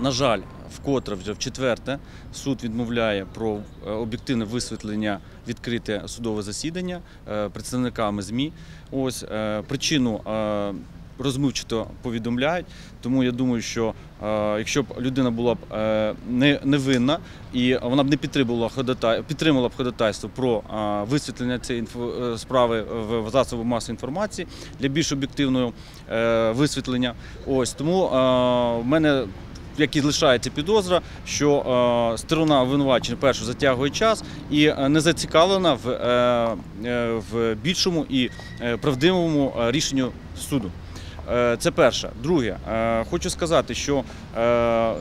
На жаль, вкотре вже в четверте суд відмовляє про е, об'єктивне висвітлення відкрите судове засідання е, представниками ЗМІ. Ось е, причину розмивчато повідомляють. Тому я думаю, що якщо б людина була б не, невинна і вона б не підтримувала ходатай, підтримала б ходатайство про висвітлення цієї справи в, засобах масової інформації для більш об'єктивного висвітлення. Ось тому в мене як і лишається підозра, що е, сторона обвинувачення перше затягує час і е, не зацікавлена в, е, в більшому і правдивому рішенню суду. Це перше. Друге, хочу сказати, що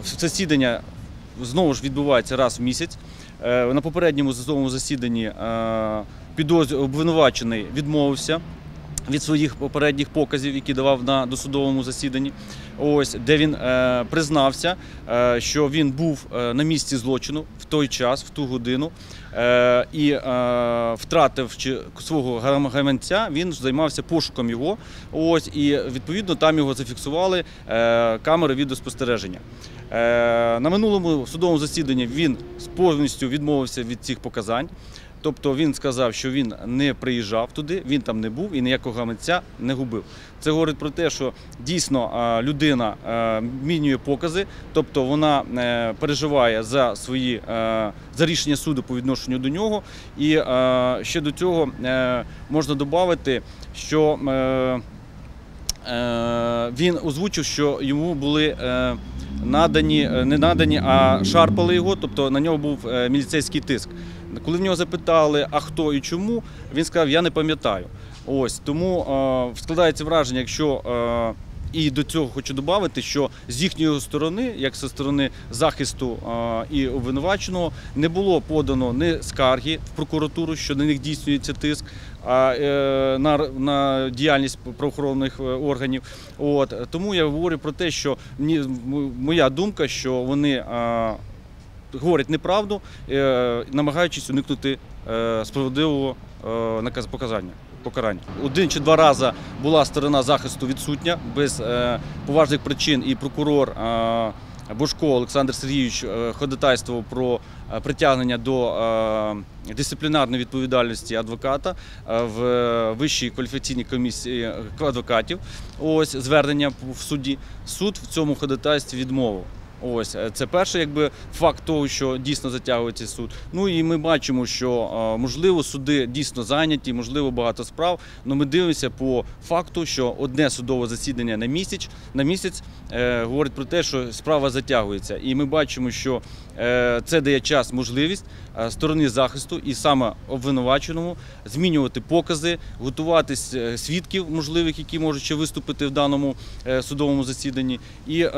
засідання знову ж відбувається раз в місяць. На попередньому засіданні е, обвинувачений відмовився від своїх попередніх показів, які давав на досудовому засіданні. Ось де він е, признався, е, що він був е, на місці злочину в той час, в ту годину, е, і е, втративши свого гаманця, він займався пошуком його. Ось і відповідно там його зафіксували е, камери відеоспостереження. Е, на минулому судовому засіданні він повністю відмовився від цих показань. Тобто він сказав, що він не приїжджав туди, він там не був і ніякого гаманця не губив. Це говорить про те, що дійсно людина мінює покази, тобто вона е, переживає за свої е, за рішення суду по відношенню до нього. І е, ще до цього можна додати, що він озвучив, що йому були надані, не надані, а шарпали його, тобто на нього був міліцейський тиск. Коли в нього запитали, а хто і чому, він сказав, я не пам'ятаю. Ось тому е, складається враження, якщо е, і до цього хочу додати, що з їхньої сторони, як зі сторони захисту е, і обвинуваченого, не було подано ні скарги в прокуратуру, що на них дійснюється тиск, е, на, на діяльність правоохоронних е, органів. От тому я говорю про те, що моя думка, що вони. Говорять неправду, е, намагаючись уникнути е, справедливого е, показання. Покарання один чи два рази була сторона захисту відсутня без поважних причин, і прокурор Бошко Олександр Сергійович ходатайствував про притягнення до дисциплінарної відповідальності адвоката в Вищій кваліфікаційній комісії адвокатів. Ось звернення в суді. Суд в цьому ходатайстві відмовив. Ось е, це перший якби факт того, що дійсно затягується суд. Ну і ми бачимо, що е, можливо суди дійсно зайняті, можливо, багато справ. але ми дивимося по факту, що одне судове засідання на місяць на місяць е, говорить про те, що справа затягується. І ми бачимо, що е, це дає час, можливість е, сторони захисту і саме обвинуваченому змінювати покази, готуватись свідків можливих, які можуть ще виступити в даному судовому засіданні. І е,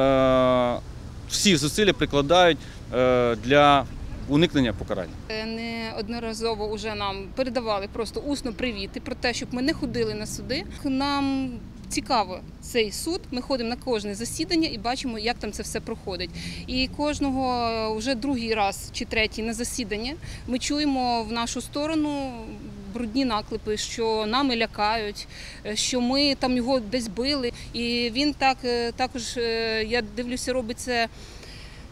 всі зусилля прикладають е, для уникнення покарання. Е, Неодноразово вже нам передавали просто усно привіти про те, щоб ми не ходили на суди. Нам цікаво цей суд. Ми ходимо на кожне засідання і бачимо, як там це все проходить. І кожного е, вже другий раз чи третій на засідання ми чуємо в нашу сторону. Брудні наклепи, що нами лякають, е, що ми там його десь били. І він так е, також, е, я дивлюся, робить це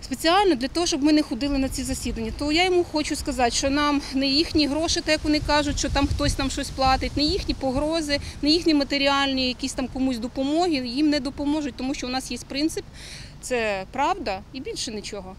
спеціально для того, щоб ми не ходили на ці засідання. То я йому хочу сказати, що нам не їхні гроші, так як вони кажуть, що там хтось нам щось платить, не їхні погрози, не їхні матеріальні якісь там комусь допомоги, їм не допоможуть, тому що у нас є принцип, це правда і більше нічого.